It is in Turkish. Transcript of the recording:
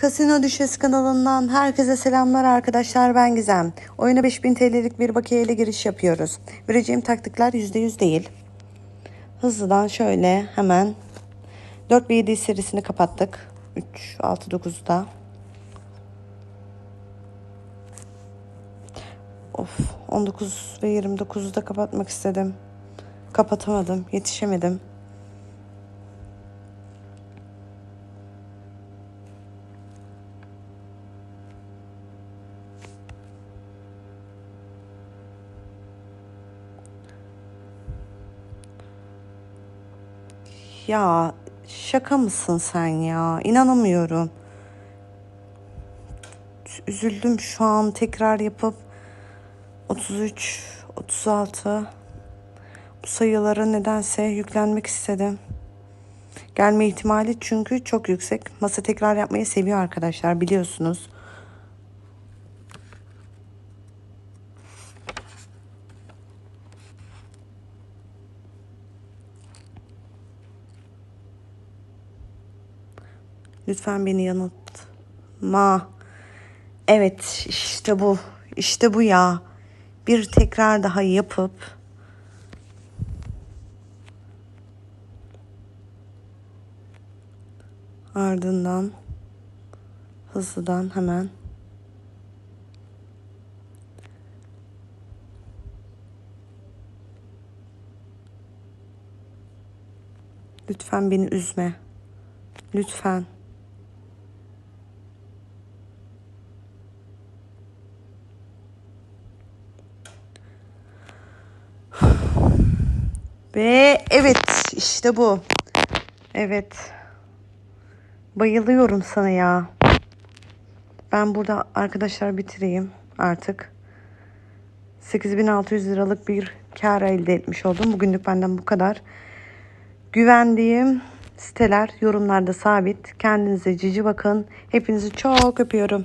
Kasino Düşesi kanalından herkese selamlar arkadaşlar ben Gizem. Oyuna 5000 TL'lik bir bakiye ile giriş yapıyoruz. Vereceğim taktikler %100 değil. Hızlıdan şöyle hemen 4 ve 7 serisini kapattık. 3, 6, 9'da. Of 19 ve 29'u da kapatmak istedim. Kapatamadım, yetişemedim. Ya şaka mısın sen ya? İnanamıyorum. Üzüldüm şu an tekrar yapıp 33, 36 bu sayılara nedense yüklenmek istedim. Gelme ihtimali çünkü çok yüksek. Masa tekrar yapmayı seviyor arkadaşlar biliyorsunuz. Lütfen beni yanıltma. Evet işte bu. İşte bu ya. Bir tekrar daha yapıp ardından hızlıdan hemen Lütfen beni üzme. Lütfen. Ve evet işte bu. Evet. Bayılıyorum sana ya. Ben burada arkadaşlar bitireyim artık. 8600 liralık bir kar elde etmiş oldum. Bugünlük benden bu kadar. Güvendiğim siteler yorumlarda sabit. Kendinize cici bakın. Hepinizi çok öpüyorum.